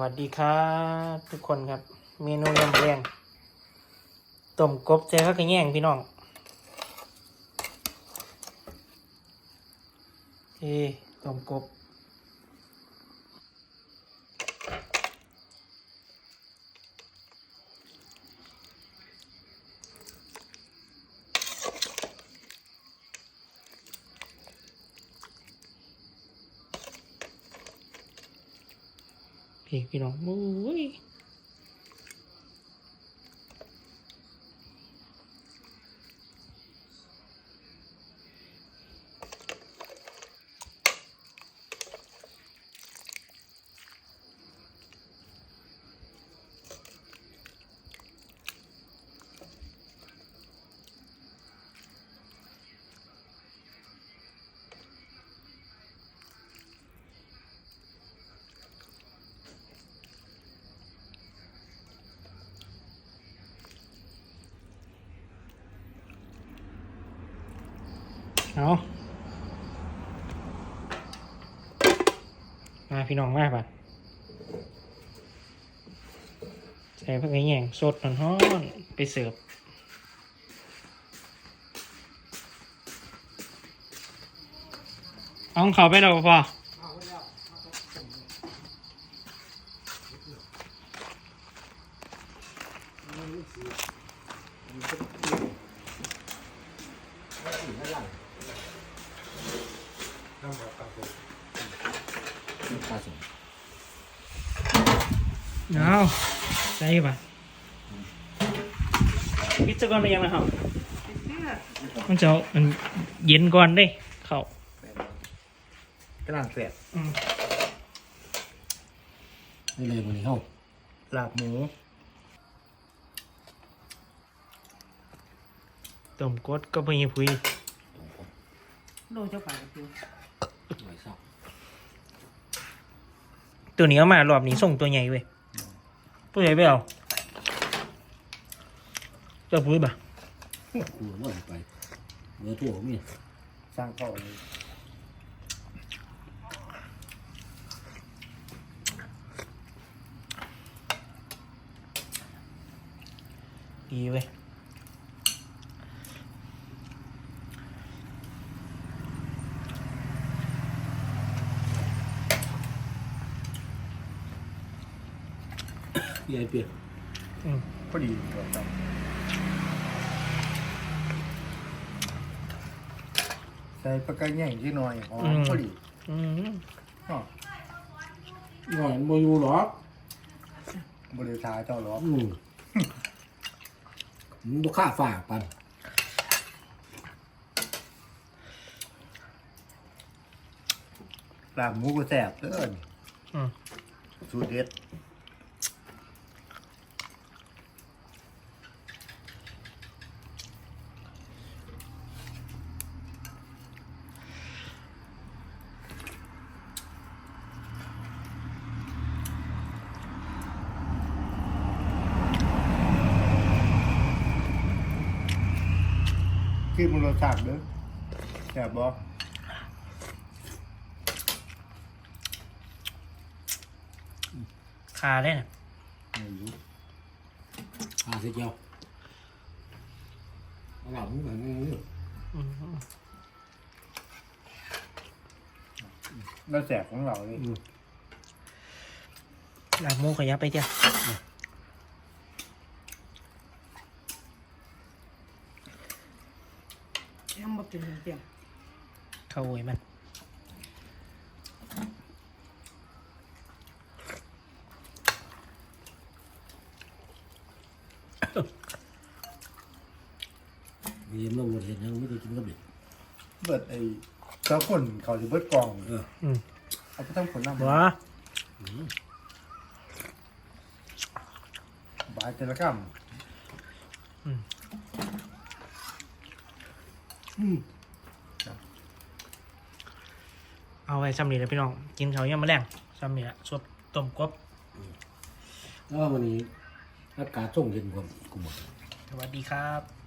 วัสดีครับทุกคนครับ เมนูยำแรงต้มกบเจ้ากกระแยงพี่น้องเอต้มกบ พี่พี่น้องโอ้ย เอามาพี่น้องมาป่ะใส่พักกระแยงสดร้อนๆไปเสิร์ฟเอาของเขาไปแล้วบ่พอปลาสมเอาใส่ป่ะพิจารณาไปยังนะครับ มันจะเอามันเย็นก่อนเด้เข้ากระลังเสียบอืมนี่เลยวันนี้เข้าลาบหมูต้มกดก็ไปพุยโลเจ้าป่าคือหน่อยสับ ตัวนี้เอามารอบนี้ส่งตัวใหญ่เว้ยตัวใหญ่ไปเอาเจ้าพุยป่ะกูว่าไปเนื้อถั่วมีสร้างเข้าเลยดีเว้ย เปลี่ยนเปลี่ยนอืมพอดีตัวจใส่ปากกาแง่งที่หน่อยหอมพอดีอืมอ๋อหน่อยมาอยู่หรอกบริษัทเจ้าหรออืมมันบ่ค่าฝากปันลาบหมูก็แสบเด้อนี่อืมสูตรเด็ด คือมันรสชาติเด้อแสบบ่คาได้น่ะไม่รู้อาเสียเจียวเอาหลังแบบนี้อืมแล้วแสบของเราเลย ลาบหมูขยับไปเจ้า ยังบ่กินเตียงเข้าโวยมันมีเมื่อวันเห็นยังไม่ได้กินกับเด็กเบิดไอ้เจ้าคนเขาจะเบิดกองเอออืมเอาไปทำผลน้ำบัวบายเจรกรรม เอาไว้ซ้ำนี่เลยพี่น้อง กินเขาวยังมาแรงซ้ำนี่ละสดต้มกบแล้ววันนี้อากาศส่งเย็นกว่ากูหมดสวัสดีครับ